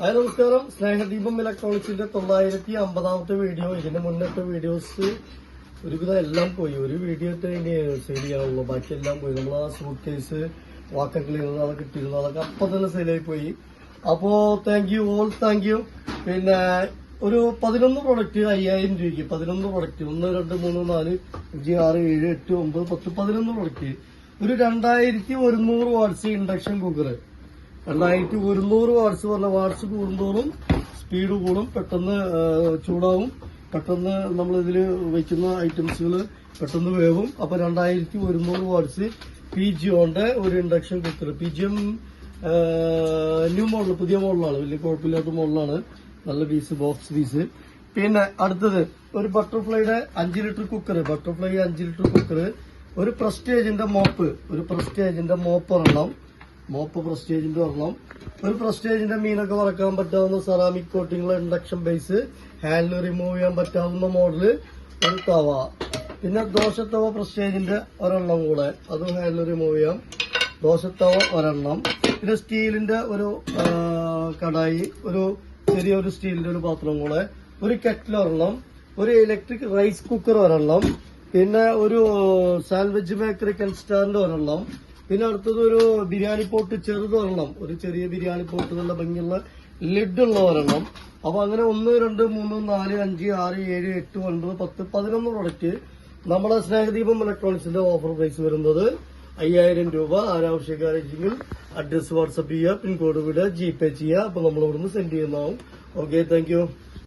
Hi നമസ്കാരം. സ്നേഹദീപം ഇലക്ട്രോണിക്സിന്റെ തൊള്ളായിരത്തി അമ്പതാമത്തെ video. ഇതിന്റെ മുന്നത്തെ വീഡിയോസ് ഒരുവിധം എല്ലാം പോയി. ഒരു വീഡിയോ ഇട്ട് ഇനി സെയിൽ ചെയ്യാനുള്ളൂ. ബാക്കി എല്ലാം പോയി. നമ്മൾ ആ സൂട്ട് കേസ് വാക്കർ ക്ലീനർ അതൊക്കെ ഇട്ടിരുന്നു അതൊക്കെ അപ്പൊ തന്നെ സെയിലായി പോയി. അപ്പോ thank you all thank you പിന്നെ ഒരു പതിനൊന്ന് പ്രൊഡക്റ്റ് അയ്യായിരം രൂപയ്ക്ക്. പതിനൊന്ന് പ്രൊഡക്റ്റ് ഒന്ന് രണ്ട് മൂന്ന് നാല് അഞ്ച് ആറ് ഏഴ് എട്ട് ഒമ്പത് പത്ത് പതിനൊന്ന് പ്രൊഡക്റ്റ് ഒരു രണ്ടായിരത്തി ഒരുന്നൂറ് വാട്സ് ഇൻഡക്ഷൻ കുക്കർ രണ്ടായിരത്തി ഒരുന്നൂറ് വാട്സ് പറഞ്ഞ വാട്സ് കൂടുന്തോറും സ്പീഡ് കൂടും. പെട്ടെന്ന് ചൂടാവും. പെട്ടെന്ന് നമ്മൾ ഇതിൽ വെക്കുന്ന ഐറ്റംസുകൾ പെട്ടെന്ന് വേവും. അപ്പൊ രണ്ടായിരത്തി ഒരുന്നൂറ് വാട്സ് പി ജിയോന്റെ ഒരു induction cooker P G M new model പുതിയ മോഡലാണ് വലിയ കുഴപ്പമില്ലാത്ത മോഡലാണ് നല്ല പീസ് ബോക്സ് പീസ് പിന്നെ അടുത്തത് ഒരു ബട്ടർഫ്ലൈയുടെ അഞ്ച് ലിറ്റർ കുക്കർ ബട്ടർഫ്ലൈ അഞ്ച് ലിറ്റർ കുക്കർ ഒരു പ്രസ്റ്റേജിന്റെ മോപ്പ് ഒരു പ്രസ്റ്റേജിന്റെ മോപ്പ് ഒരെണ്ണം. മോപ്പ് പ്രസ്റ്റേജിന്റെ ഒരെണ്ണം ഒരു പ്രസ്റ്റേജിന്റെ മീനൊക്കെ വറക്കാൻ പറ്റാവുന്ന സെറാമിക് കോട്ടിംഗുള്ള ഇൻഡക്ഷൻ ബേസ് ഹാൻഡിൽ റിമൂവ് ചെയ്യാൻ പറ്റാവുന്ന മോഡൽ ഒരു തവ. പിന്നെ ദോശത്തവ പ്രസ്റ്റേജിന്റെ ഒരെണ്ണം കൂടെ. അതും ഹാൻഡിൽ റിമൂവ് ചെയ്യാം. ദോശത്തവ ഒരെണ്ണം. പിന്നെ സ്റ്റീലിന്റെ ഒരു കടായി ഒരു ചെറിയൊരു സ്റ്റീലിന്റെ ഒരു പാത്രം കൂടെ. ഒരു കെറ്റിൽ ഒരെണ്ണം. ഒരു ഇലക്ട്രിക് റൈസ് കുക്കർ ഒരെണ്ണം. പിന്നെ ഒരു സാൻഡ്വിച്ച് മേക്കറി കൻസ്റ്റാൻഡ് ഒരെണ്ണം. പിന്നെ അടുത്തത് ഒരു ബിരിയാണി പോട്ട് ചെറുത് ഒരെണ്ണം. ഒരു ചെറിയ ബിരിയാണി പോട്ട് നല്ല ഭംഗിയുള്ള ലിഡ് ഉള്ള ഒരെണ്ണം. അപ്പൊ അങ്ങനെ ഒന്ന് രണ്ട് മൂന്ന് നാല് അഞ്ച് ആറ് ഏഴ് എട്ട് ഒൻപത് പത്ത് പതിനൊന്ന് പ്രൊഡക്റ്റ് നമ്മുടെ സ്നേഹദീപം ഇലക്ട്രോണിക്സിന്റെ ഓഫർ പ്രൈസ് വരുന്നത് അയ്യായിരം രൂപ. ആരാവശ്യക്കാരെങ്കിൽ അഡ്രസ് വാട്സപ്പ് ചെയ്യുക പിൻകോഡ് വിടുക ജി പേ ചെയ്യുക. അപ്പൊ നമ്മൾ ഇവിടുന്ന് സെൻഡ് ചെയ്യുന്നതാവും. Okay thank